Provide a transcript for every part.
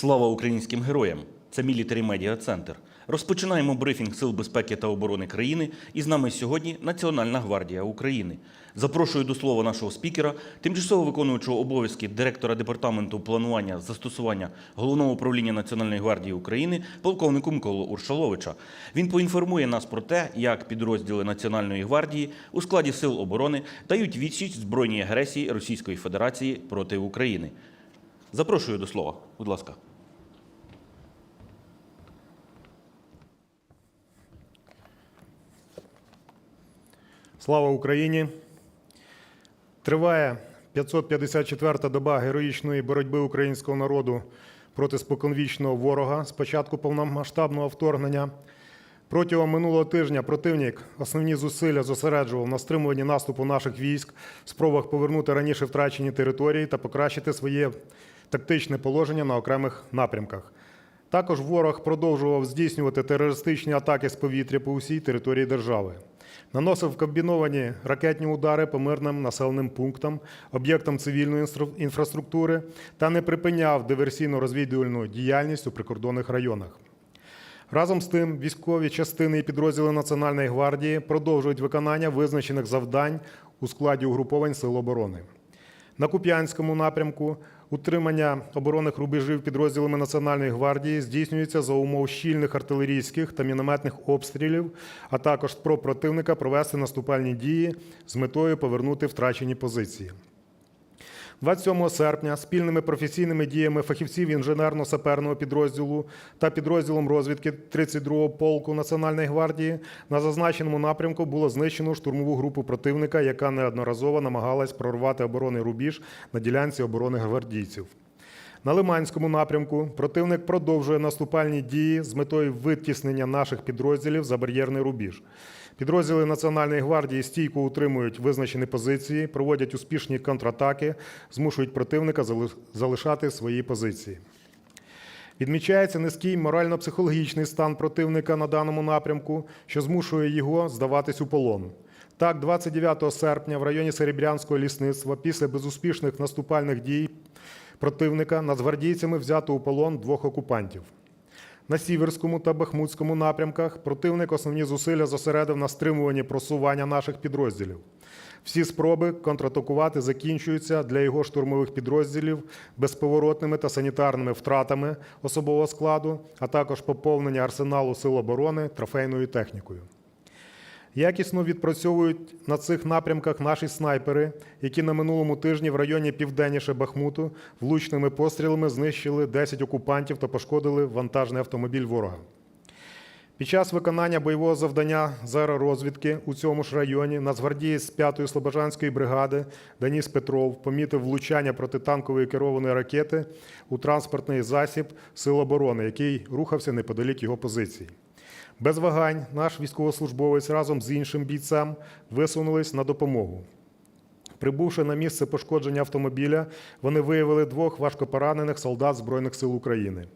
Слава українським героям! Це Мілітарі Медіа Центр. Розпочинаємо брифінг Сил безпеки та оборони країни. І з нами сьогодні Національна гвардія України. Запрошую до слова нашого спікера, тимчасово виконуючого обов'язки директора департаменту планування застосування головного управління Національної гвардії України, полковнику Миколу Уршаловича. Він поінформує нас про те, як підрозділи Національної гвардії у складі сил оборони дають відсіч збройній агресії Російської Федерації проти України. Запрошую до слова, будь ласка. Слава Україні! Триває 554-та доба героїчної боротьби українського народу проти споконвічного ворога з початку повномасштабного вторгнення. Протягом минулого тижня противник основні зусилля зосереджував на стримуванні наступу наших військ, спробах повернути раніше втрачені території та покращити своє тактичне положення на окремих напрямках. Також ворог продовжував здійснювати терористичні атаки з повітря по усій території держави. Наносив комбіновані ракетні удари по мирним населеним пунктам, об'єктам цивільної інфраструктури та не припиняв диверсійно-розвідувальну діяльність у прикордонних районах. Разом з тим, військові частини і підрозділи Національної гвардії продовжують виконання визначених завдань у складі угруповань Сил оборони. На Куп'янському напрямку утримання оборонних рубежів підрозділами Національної гвардії здійснюється за умов щільних артилерійських та мінометних обстрілів, а також спроб противника провести наступальні дії з метою повернути втрачені позиції. 27 серпня спільними професійними діями фахівців інженерно-саперного підрозділу та підрозділом розвідки 32-го полку Національної гвардії на зазначеному напрямку було знищено штурмову групу противника, яка неодноразово намагалась прорвати оборонний рубіж на ділянці оборони гвардійців. На Лиманському напрямку противник продовжує наступальні дії з метою витіснення наших підрозділів за бар'єрний рубіж. Підрозділи Національної гвардії стійко утримують визначені позиції, проводять успішні контратаки, змушують противника залишати свої позиції. Відмічається низький морально-психологічний стан противника на даному напрямку, що змушує його здаватись у полон. Так, 29 серпня в районі Серебрянського лісництва після безуспішних наступальних дій противника нацгвардійцями взято у полон двох окупантів. На Сіверському та Бахмутському напрямках противник основні зусилля зосередив на стримуванні просування наших підрозділів. Всі спроби контратакувати закінчуються для його штурмових підрозділів безповоротними та санітарними втратами особового складу, а також поповнення арсеналу сил оборони трофейною технікою. Якісно відпрацьовують на цих напрямках наші снайпери, які на минулому тижні в районі південніше Бахмуту влучними пострілами знищили 10 окупантів та пошкодили вантажний автомобіль ворога. Під час виконання бойового завдання з аеророзвідки у цьому ж районі нацгвардієць з 5-ї Слобожанської бригади Даніс Петров помітив влучання протитанкової керованої ракети у транспортний засіб Сил оборони, який рухався неподалік його позиції. Без вагань наш військовослужбовець разом з іншим бійцем висунулись на допомогу. Прибувши на місце пошкодження автомобіля, вони виявили двох важкопоранених солдат Збройних сил України.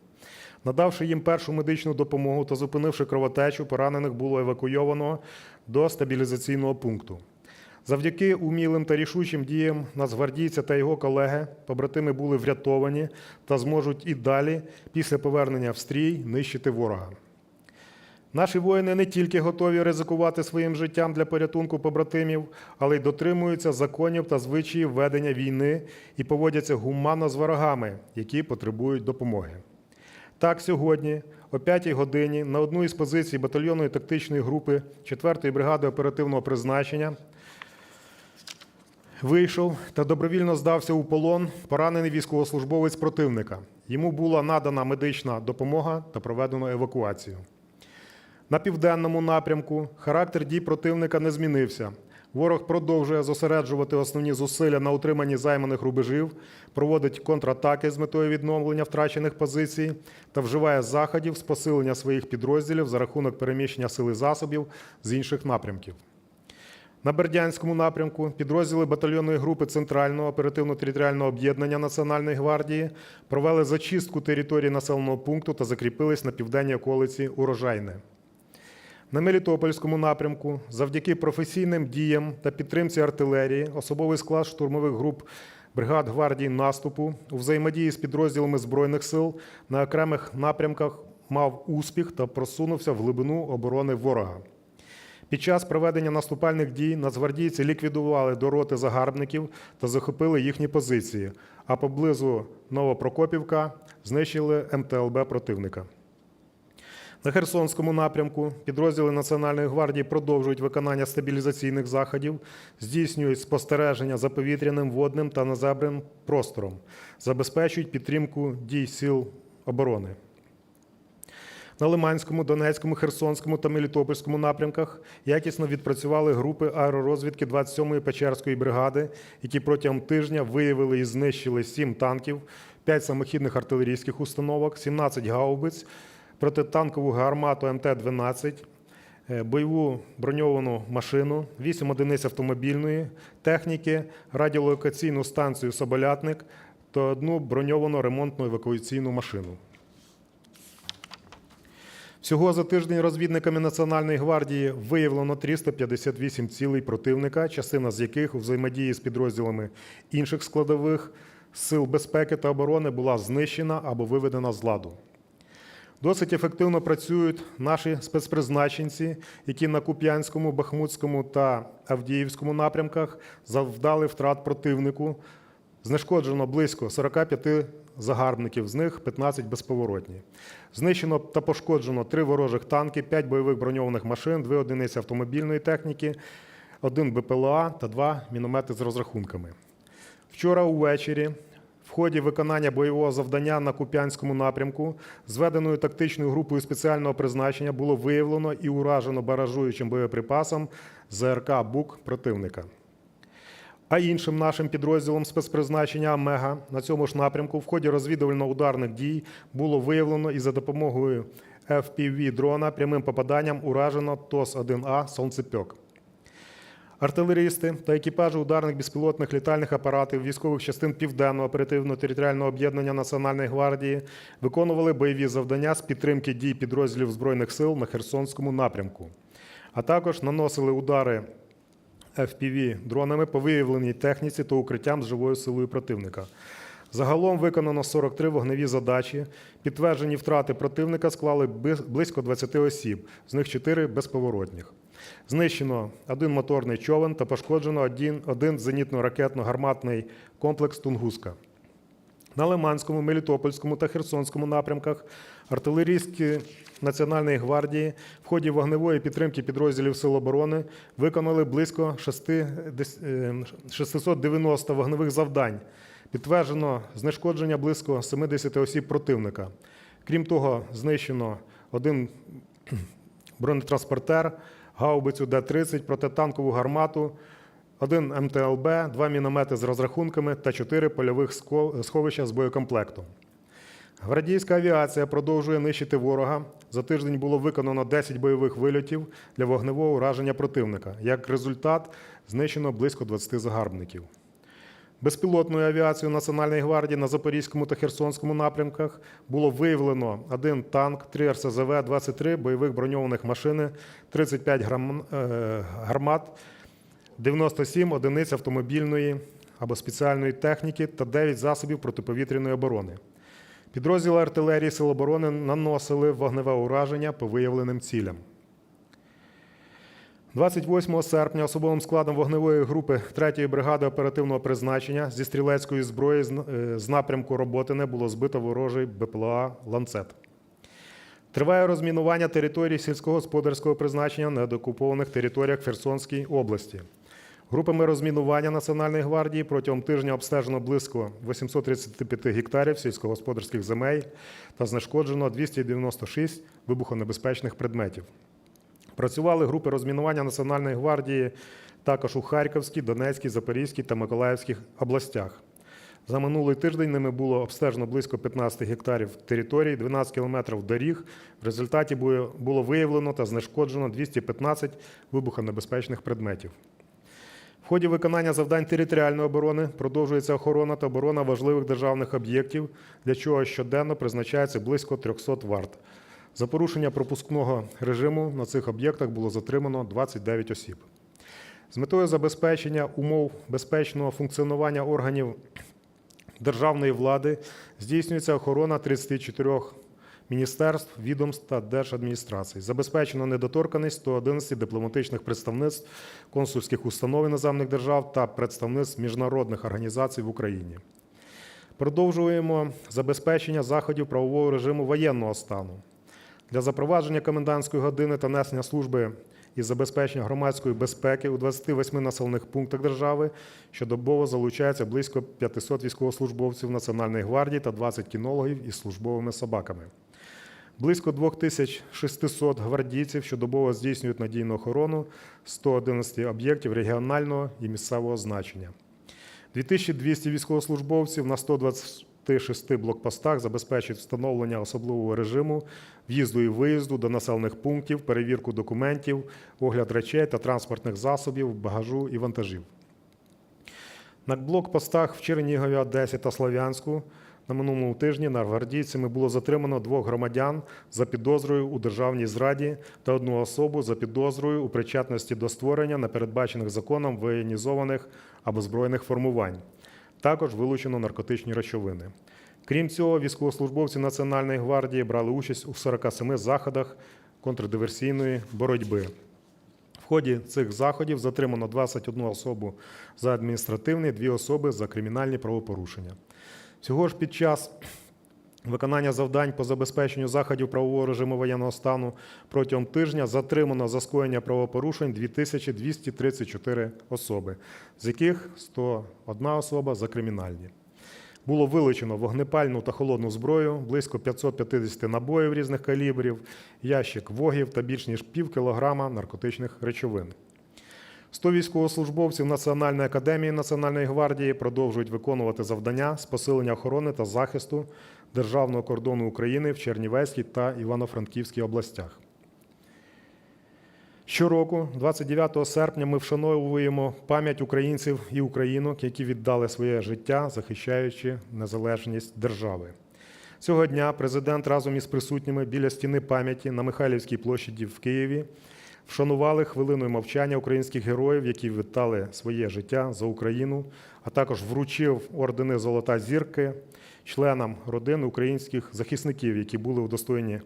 Надавши їм першу медичну допомогу та зупинивши кровотечу, поранених було евакуйовано до стабілізаційного пункту. Завдяки умілим та рішучим діям нацгвардійця та його колеги, побратими були врятовані та зможуть і далі, після повернення в стрій, нищити ворога. Наші воїни не тільки готові ризикувати своїм життям для порятунку побратимів, але й дотримуються законів та звичаїв ведення війни і поводяться гуманно з ворогами, які потребують допомоги. Так, сьогодні, о 5-й годині, на одну із позицій батальйонної тактичної групи 4-ї бригади оперативного призначення вийшов та добровільно здався у полон поранений військовослужбовець противника. Йому була надана медична допомога та проведено евакуацію. На південному напрямку характер дій противника не змінився. Ворог продовжує зосереджувати основні зусилля на утриманні займаних рубежів, проводить контратаки з метою відновлення втрачених позицій та вживає заходів з посилення своїх підрозділів за рахунок переміщення сил і засобів з інших напрямків. На Бердянському напрямку підрозділи батальйонної групи Центрального оперативно-територіального об'єднання Національної гвардії провели зачистку території населеного пункту та закріпились на південній околиці Урожайне. На Мелітопольському напрямку завдяки професійним діям та підтримці артилерії особовий склад штурмових груп бригад гвардії наступу у взаємодії з підрозділами Збройних сил на окремих напрямках мав успіх та просунувся в глибину оборони ворога. Під час проведення наступальних дій нацгвардійці ліквідували до роти загарбників та захопили їхні позиції, а поблизу Новопрокопівка знищили МТЛБ противника. На Херсонському напрямку підрозділи Національної гвардії продовжують виконання стабілізаційних заходів, здійснюють спостереження за повітряним, водним та наземним простором, забезпечують підтримку дій сил оборони. На Лиманському, Донецькому, Херсонському та Мелітопольському напрямках якісно відпрацювали групи аеророзвідки 27-ї Печерської бригади, які протягом тижня виявили і знищили 7 танків, 5 самохідних артилерійських установок, 17 гаубиць, протитанкову гармату МТ-12, е, бойову броньовану машину, 8 одиниць автомобільної техніки, радіолокаційну станцію Соболятник та одну броньовану ремонтну евакуаційну машину. Всього за тиждень розвідниками Національної гвардії виявлено 358 цілей противника, частина з яких у взаємодії з підрозділами інших складових сил безпеки та оборони була знищена або виведена з ладу. Досить ефективно працюють наші спецпризначенці, які на Куп'янському, Бахмутському та Авдіївському напрямках завдали втрат противнику. Знешкоджено близько 45 загарбників, з них 15 безповоротні. Знищено та пошкоджено 3 ворожих танки, 5 бойових броньованих машин, 2 одиниці автомобільної техніки, 1 БПЛА та 2 міномети з розрахунками. Вчора увечері в ході виконання бойового завдання на Куп'янському напрямку зведеною тактичною групою спеціального призначення було виявлено і уражено баражуючим боєприпасом ЗРК БУК противника. А іншим нашим підрозділом спецпризначення Омега на цьому ж напрямку в ході розвідувально-ударних дій було виявлено і за допомогою FPV дрона прямим попаданням уражено ТОС-1А Сонцепьок. Артилерісти та екіпажі ударних безпілотних літальних апаратів військових частин Південного оперативно-територіального об'єднання Національної гвардії виконували бойові завдання з підтримки дій підрозділів Збройних сил на Херсонському напрямку, а також наносили удари FPV дронами по виявленій техніці та укриттям з живою силою противника. Загалом виконано 43 вогневі задачі. Підтверджені втрати противника склали близько 20 осіб, з них 4 безповоротних. Знищено один моторний човен та пошкоджено один, один зенітно-ракетно-гарматний комплекс Тунгуска. На Лиманському, Мелітопольському та Херсонському напрямках артилерійські Національної гвардії в ході вогневої підтримки підрозділів Сил оборони виконали близько 6 дес- е, 690 вогневих завдань. Підтверджено знешкодження близько 70 осіб противника. Крім того, знищено один бронетранспортер, гаубицю Д-30, протитанкову гармату, один МТЛБ, два міномети з розрахунками та чотири польових сховища з боєкомплекту. Гвардійська авіація продовжує нищити ворога. За тиждень було виконано 10 бойових вильотів для вогневого ураження противника. Як результат, знищено близько 20 загарбників. Безпілотною авіацією Національної гвардії на Запорізькому та Херсонському напрямках було виявлено один танк, три РСЗВ, 23 бойових броньованих машини, 35 грам- е, гармат, 97 одиниць автомобільної або спеціальної техніки та 9 засобів протиповітряної оборони. Підрозділи артилерії Сил оборони наносили вогневе ураження по виявленим цілям. 28 серпня особовим складом вогневої групи 3-ї бригади оперативного призначення зі стрілецької зброї з е, напрямку Роботине було збито ворожий БПЛА «Ланцет». Триває розмінування територій сільськогосподарського призначення на деокупованих територіях Херсонської області. Групами розмінування Національної гвардії протягом тижня обстежено близько 835 гектарів сільськогосподарських земель та знешкоджено 296 вибухонебезпечних предметів. Працювали групи розмінування Національної гвардії також у Харківській, Донецькій, Запорізькій та Миколаївських областях. За минулий тиждень ними було обстежено близько 15 гектарів територій, 12 кілометрів доріг. В результаті було виявлено та знешкоджено 215 вибухонебезпечних предметів. В ході виконання завдань територіальної оборони продовжується охорона та оборона важливих державних об'єктів, для чого щоденно призначається близько 300 варт. За порушення пропускного режиму на цих об'єктах було затримано 29 осіб. З метою забезпечення умов безпечного функціонування органів державної влади здійснюється охорона 34 міністерств, відомств та держадміністрацій. Забезпечено недоторканість 111 дипломатичних представництв консульських установ іноземних держав та представництв міжнародних організацій в Україні. Продовжуємо забезпечення заходів правового режиму воєнного стану. Для запровадження комендантської години та несення служби із забезпечення громадської безпеки у 28 населених пунктах держави щодобово залучається близько 500 військовослужбовців Національної гвардії та 20 кінологів із службовими собаками. Близько 2600 гвардійців щодобово здійснюють надійну охорону 111 об'єктів регіонального і місцевого значення. 2200 військовослужбовців на 126 блокпостах забезпечують встановлення особливого режиму в'їзду і виїзду до населених пунктів, перевірку документів, огляд речей та транспортних засобів, багажу і вантажів. На блокпостах в Чернігові, Одесі та Слов'янську на минулому тижні нацгвардійцями було затримано двох громадян за підозрою у державній зраді та одну особу за підозрою у причетності до створення непередбачених законом воєнізованих або збройних формувань. Також вилучено наркотичні речовини. Крім цього, військовослужбовці Національної гвардії брали участь у 47 заходах контрдиверсійної боротьби. В ході цих заходів затримано 21 особу за адміністративні, дві особи за кримінальні правопорушення. Всього ж під час виконання завдань по забезпеченню заходів правового режиму воєнного стану протягом тижня затримано за скоєння правопорушень 2234 особи, з яких 101 особа за кримінальні. Було вилучено вогнепальну та холодну зброю, близько 550 набоїв різних калібрів, ящик вогів та більш ніж пів кілограма наркотичних речовин. 100 військовослужбовців Національної академії Національної гвардії продовжують виконувати завдання з посилення охорони та захисту державного кордону України в Чернівецькій та Івано-Франківській областях. Щороку, 29 серпня, ми вшановуємо пам'ять українців і українок, які віддали своє життя, захищаючи незалежність держави. Цього дня президент разом із присутніми біля стіни пам'яті на Михайлівській площаді в Києві вшанували хвилиною мовчання українських героїв, які віддали своє життя за Україну, а також вручив ордени Золота зірки членам родин українських захисників, які були удостоєні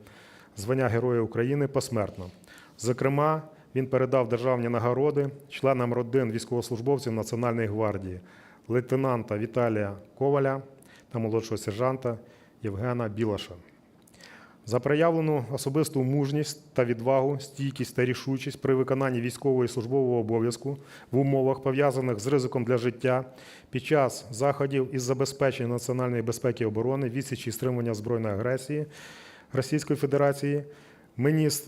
звання Героя України посмертно. Зокрема, він передав державні нагороди членам родин військовослужбовців Національної гвардії, лейтенанта Віталія Коваля та молодшого сержанта Євгена Білаша. За проявлену особисту мужність та відвагу, стійкість та рішучість при виконанні військового і службового обов'язку в умовах, пов'язаних з ризиком для життя, під час заходів із забезпечення національної безпеки і оборони, відсічі і стримування збройної агресії Російської Федерації,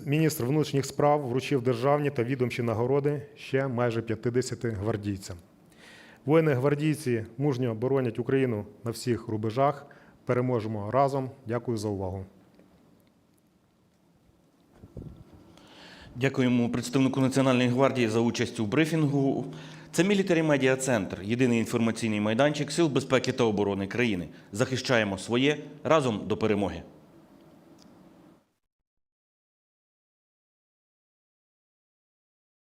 міністр, внутрішніх справ вручив державні та відомчі нагороди ще майже 50 гвардійцям. Воїни-гвардійці мужньо боронять Україну на всіх рубежах. Переможемо разом. Дякую за увагу. Дякуємо представнику Національної гвардії за участь у брифінгу. Це Мілітарі Медіа Центр, єдиний інформаційний майданчик Сил безпеки та оборони країни. Захищаємо своє разом до перемоги.